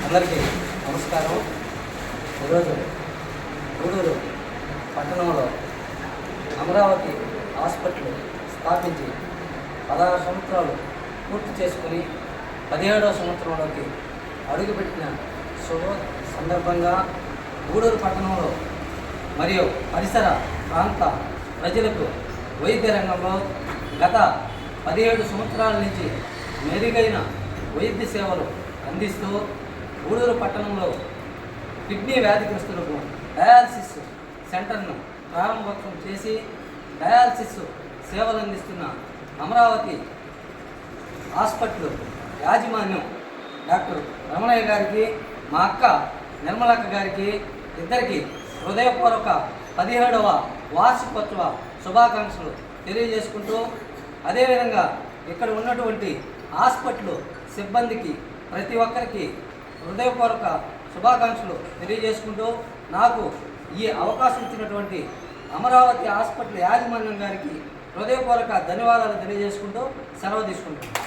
అందరికీ నమస్కారం. ఈరోజు గూడూరు పట్టణంలో అమరావతి హాస్పిటల్ స్థాపించి పదహారు సంవత్సరాలు పూర్తి చేసుకుని పదిహేడవ సంవత్సరంలోకి అడుగుపెట్టిన శుభ సందర్భంగా గూడూరు పట్టణంలో మరియు పరిసర ప్రాంత ప్రజలకు వైద్య రంగంలో గత పదిహేడు సంవత్సరాల నుంచి మెరుగైన వైద్య సేవలు అందిస్తూ గూడూరు పట్టణంలో కిడ్నీ వ్యాధిగ్రస్తులకు డయాలసిస్ సెంటర్ను ప్రారంభోత్సవం చేసి డయాలసిస్ సేవలు అందిస్తున్న అమరావతి హాస్పిటల్ యాజమాన్యం డాక్టర్ రమణయ్య గారికి మా అక్క నిర్మలక్క గారికి ఇద్దరికి హృదయపూర్వక పదిహేడవ వార్షికోత్సవ శుభాకాంక్షలు తెలియజేసుకుంటూ అదేవిధంగా ఇక్కడ ఉన్నటువంటి హాస్పిటల్ సిబ్బందికి ప్రతి ఒక్కరికి హృదయపూర్వక శుభాకాంక్షలు తెలియజేసుకుంటూ నాకు ఈ అవకాశం ఇచ్చినటువంటి అమరావతి హాస్పిటల్ యాజమాన్యం గారికి హృదయపూర్వక ధన్యవాదాలు తెలియజేసుకుంటూ సెలవు తీసుకుంటాను